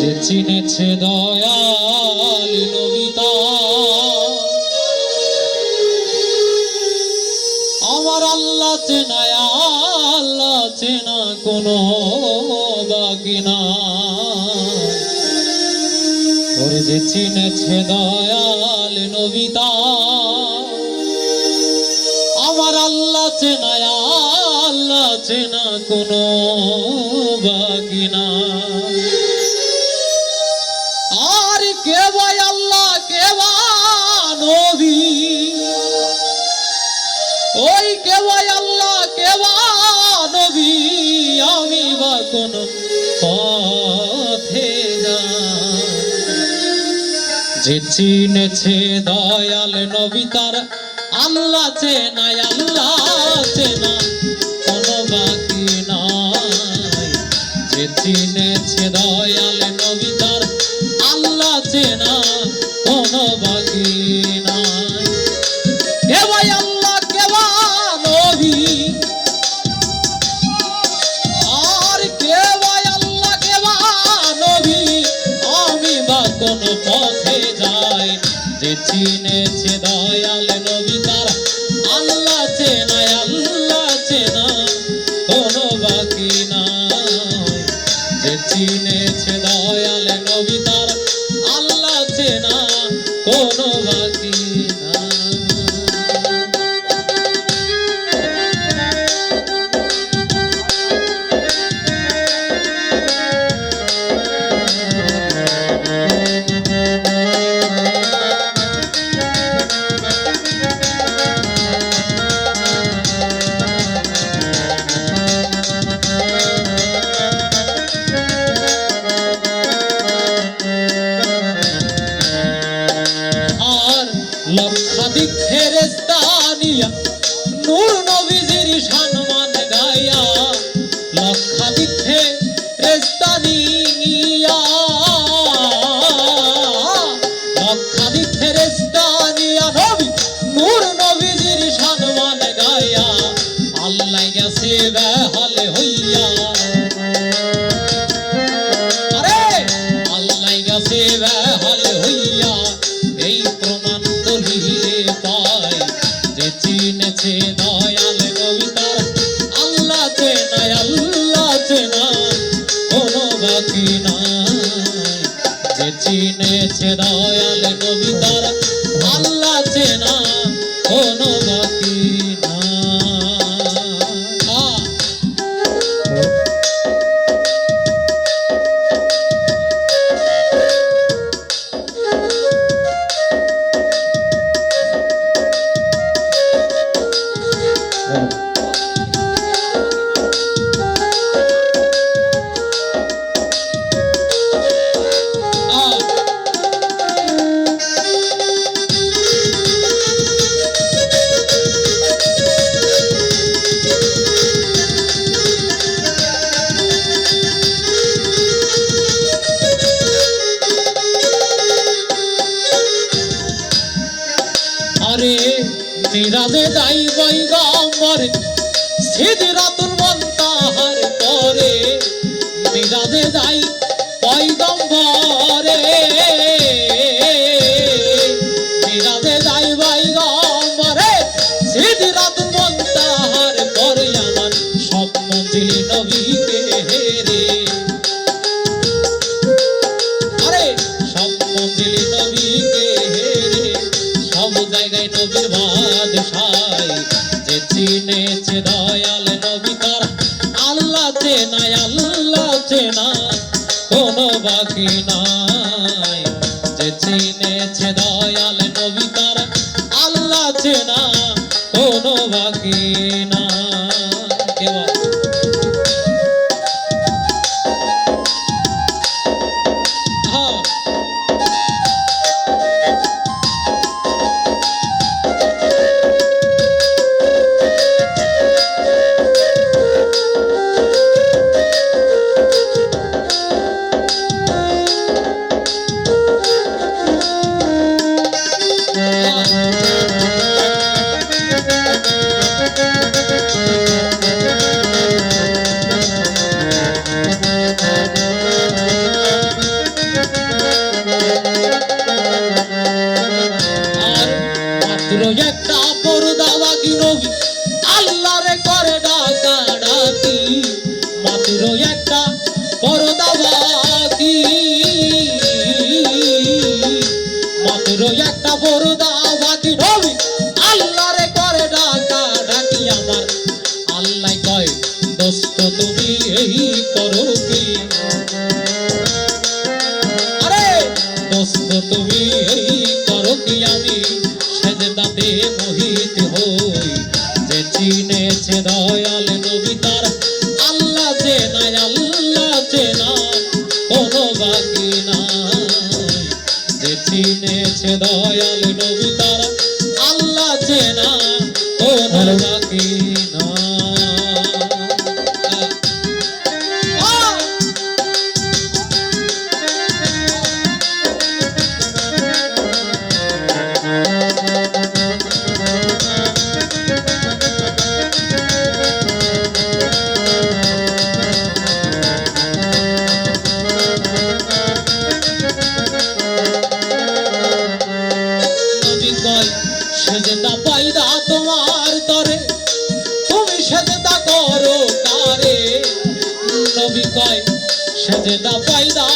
যে চিনেছে দয়াল নবিতা আমার আল্লাহ চেনায়, আল্লাহ চেনা কোনো বাকি না। ওরে যে চিনেছে দয়াল নবিতা আমার আল্লাহ চেনায়, আল্লাহ চেনা কোনো বাকি না। ওই কে ভাই আল্লাহ কে নবী, আমি বা কোন পথে যে চিনেছে দয়াল নবী, তার আল্লাহ চেনাই আল্লাহ চেনা, কোনো বাকি নাই। যে চিনেছে দয়াল নবী, তার আল্লাহ চেনা, কোনো বাকি চিনেছে দয়াল নবী তারা? আল্লাহ চেনায়, আল্লাহ চেনা কোনো বাকি নাই। চিনেছে দয়াল নবী তারা, আল্লাহ চেনা কোনো বাকি ফেরেস্তানিয়া নূর নবীজির সম্মান চিনেছে দয়াল কবিতার মিরাজে যাই বৈগম্বর সিদরাতুল মুনতাহার পরে মিরাজে যাই পয়গম্বরে মিরাজে যাই বৈগম্বরে সিদরাতুল মুনতাহার পরে আমার সব মঞ্জিল নবীকে হেরে। আরে সব মন্দির নবীকে হেরে। সব জায়গায় নবীর বাকি নাই যে একটা পর্দা বাকি নবী আল্লাহরে করে ডাকা ডাকি। মাত্র একটা পর্দা বাকি মাত্র একটা পর্দা বাকি নবী আল্লাহরে করে ডাকা ডাকি আমার। আল্লাহ কয়, দোস্ত, তুমি এই করো কি? আরে, দোস্ত, তুমি এই করো কি আমি? দয়াল সেজদা পাইদা